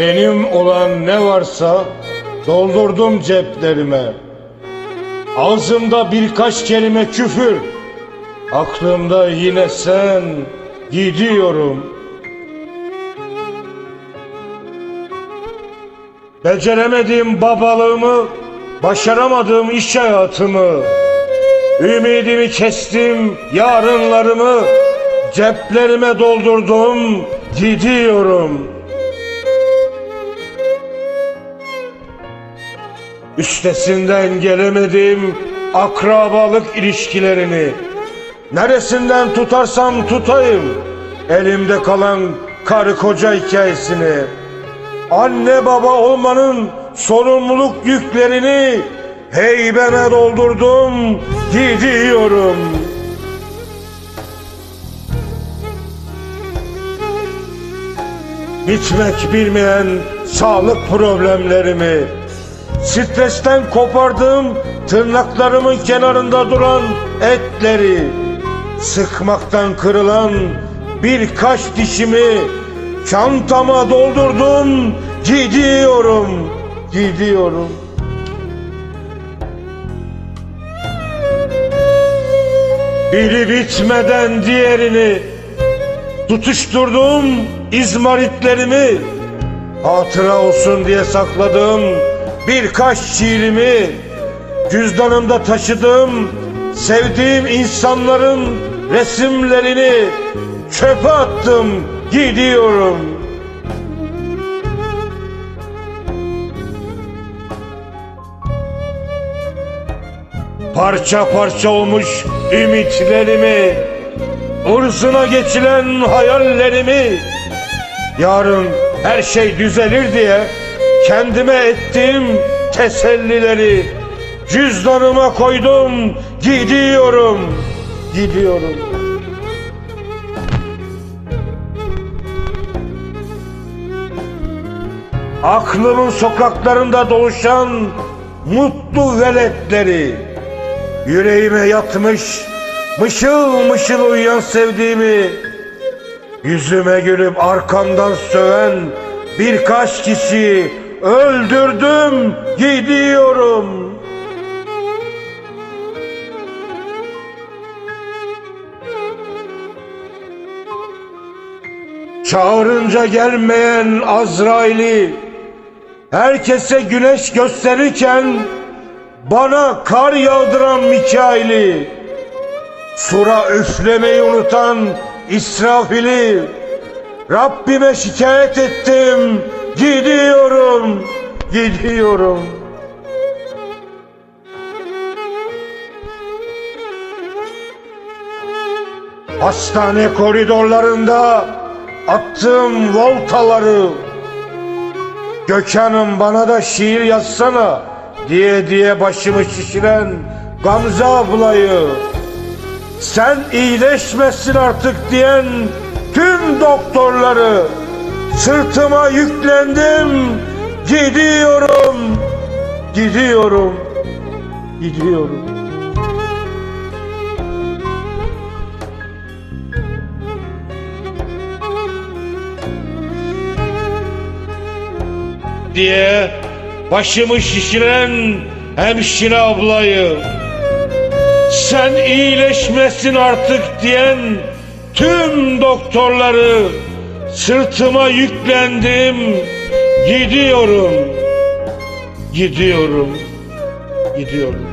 Benim olan ne varsa doldurdum ceplerime. Ağzımda birkaç kelime küfür. Aklımda yine sen gidiyorum. Beceremediğim babalığımı, başaramadığım iş hayatımı, ümidimi kestim, yarınlarımı ceplerime doldurdum, gidiyorum. Üstesinden gelemedim akrabalık ilişkilerini. Neresinden tutarsam tutayım elimde kalan karı koca hikayesini. Anne baba olmanın sorumluluk yüklerini heybeme doldurdum gidiyorum. Bitmek bilmeyen sağlık problemlerimi Stresten kopardığım tırnaklarımın kenarında duran etleri Sıkmaktan kırılan birkaç dişimi Çantama doldurdum. Gidiyorum gidiyorum. Biri bitmeden diğerini Tutuşturdum. İzmaritlerimi Hatıra olsun diye sakladığım birkaç şiirimi Cüzdanımda taşıdığım sevdiğim insanların resimlerini Çöpe attım gidiyorum. Parça parça olmuş ümitlerimi Urzuna geçilen hayallerimi Yarın her şey düzelir diye Kendime ettiğim tesellileri Cüzdanıma koydum Gidiyorum. Gidiyorum. Aklımın sokaklarında doluşan Mutlu veletleri Yüreğime yatmış Mışıl mışıl uyuyan sevdiğimi Yüzüme gülüp arkamdan söven birkaç kişi öldürdüm gidiyorum. Çağırınca gelmeyen Azrail'i herkese güneş gösterirken bana kar yağdıran Mikail'i Sura üflemeyi unutan İsrafil'i Rabbime şikayet ettim Gidiyorum Gidiyorum. Hastane koridorlarında attığım voltaları Gökhan'ım bana da şiir yazsana diye diye başımı şişiren Gamze ablayı. Sen iyileşmesin artık diyen tüm doktorları sırtıma yüklendim gidiyorum gidiyorum gidiyorum. Diye başımı şişiren hemşire ablayı sen iyileşmesin artık diyen tüm doktorları sırtıma yüklendim gidiyorum. Gidiyorum gidiyorum